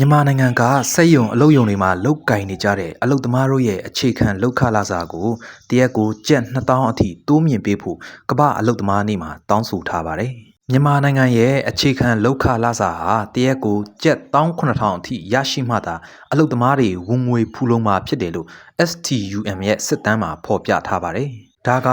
မြန်မာနိုင်ငံကစက်ရုံအလုပ်ရုံတွေမှာလုတ်ကင်နေကြတဲ့အလုပ်သမားတို့ရဲ့အခြေခံလောက်ခလာစာကိုတရက်ကိုကျပ်2000အထိတိုးမြင့်ပေးဖို့ကမ္ဘာအလုပ်သမားနေ့မှာတောင်းဆိုထားပါတယ်။မြန်မာနိုင်ငံရဲ့အခြေခံလောက်ခလာစာဟာတရက်ကိုကျပ်18000အထိရရှိမှသာအလုပ်သမားတွေဝင်ငွေဖူလုံမှာဖြစ်တယ်လို့ STUM ရဲ့စစ်တမ်းမှာဖော်ပြထားပါတယ်။ ဒါက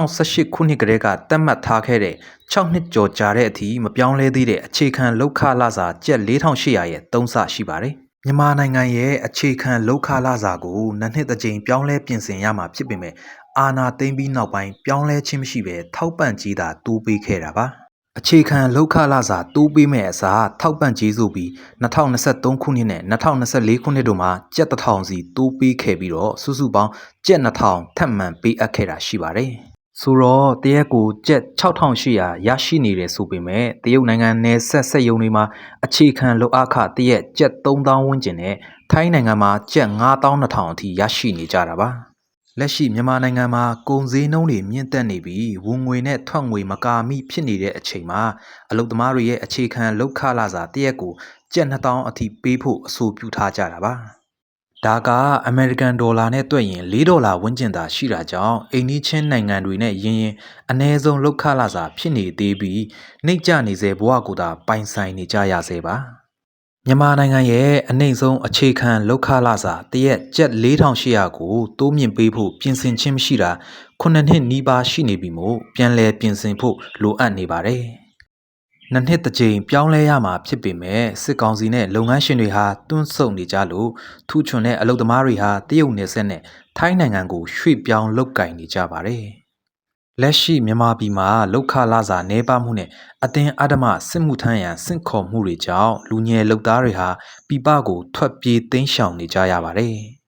2018ခုနှစ်ကတည်းကတတ်မှတ်ထားခဲ့တဲ့6နှစ်ကျော်ကြာတဲ့အထိမပြောင်းလဲသေးတဲ့အခြေခံလောက်ခလာစာကျပ်4800ရဲ့သုံးဆရှိပါတယ်။မြန်မာနိုင်ငံရဲ့အခြေခံလောက်ခလာစာကိုနှစ်နှစ်တစ်ကြိမ်ပြောင်းလဲပြင်ဆင်ရမှာဖြစ်ပေမဲ့အာနာသိမ့်ပြီးနောက်ပိုင်းပြောင်းလဲခြင်းမရှိဘဲထောက်ပံ့ကြီးသာတိုးပေးခဲ့တာပါ။ အခြေခံလောက်ခလာစာတိုးပေးမဲ့အစားထောက်ပံ့ကြီးစုပြီး2023ခုနှစ်နဲ့2024ခုနှစ်တို့မှာကျပ်1000စီတိုးပေးခဲ့ပြီးတော့စုစုပေါင်းကျပ်2000ထပ်မံပေးအပ်ခဲ့တာရှိပါတယ်။ဆိုတော့တရက်ကိုကျပ်6800ရရှိနေတယ်ဆိုပေမဲ့တရုတ်နိုင်ငံနယ်ဆက်ဆက်ယုံတွေမှာအခြေခံလောက်အခတရက်ကျပ်3000ဝန်းကျင်နဲ့ထိုင်းနိုင်ငံမှာကျပ်9200အထိရရှိနေကြတာပါ။ လက်ရှိမြန်မာနိုင်ငံမှာကုန်စည်နှုန်းတွေမြင့်တက်နေပြီးဝင်ငွေနဲ့ထွက်ငွေမကာမိဖြစ်နေတဲ့အချိန်မှာအလုပ်သမားတွေရဲ့အခြေခံလောက်ခလာစာတရက်ကိုကျပ်2000အထိပေးဖို့အဆိုပြုထားကြတာပါ။ဒါကအမေရိကန်ဒေါ်လာနဲ့တွက်ရင်4ဒေါ်လာဝန်းကျင်သာရှိတာကြောင့်အိန္ဒိချင်းနိုင်ငံတွေနဲ့ယင်းရင်အ ਨੇ ဆုံးလောက်ခလာစာဖြစ်နေသေးပြီးနှိမ့်ကျနေစေဘဝကိုသာပိုင်ဆိုင်နေကြရစေပါ။ မြန်မာနိုင်ငံရဲ့အနှိမ့်ဆုံးအခြေခံလောက်ခလာစာတရက်ကျပ်4800ကိုတိုးမြင့်ပေးဖို့ပြင်ဆင်ခြင်းမရှိတာခုနှစ်နှစ်နီးပါးရှိနေပြီမို့ပြန်လည်ပြင်ဆင်ဖို့လိုအပ်နေပါတယ်။နှစ်နှစ်တစ်ကြိမ်ပြောင်းလဲရမှာဖြစ်ပေမဲ့စစ်ကောင်စီနဲ့လုပ်ငန်းရှင်တွေဟာတွန်းဆုတ်နေကြလို့ထူးချွန်တဲ့အလုပ်သမားတွေဟာတရုတ်နယ်စပ်နဲ့ထိုင်းနိုင်ငံကိုရွှေ့ပြောင်းလုတ်ကင်နေကြပါတယ်။ လက်ရှိမြန်မာပြည်မှာလောက်ခလာစာနေပါမှုနဲ့အတင်းအဓမ္မစစ်မှုထမ်းရန်စင့်ခေါ်မှုတွေကြောင့်လူငယ်လုပ်သားတွေဟာပြည်ပကိုထွက်ပြေးသိမ်းရှောင်နေကြရပါတယ်။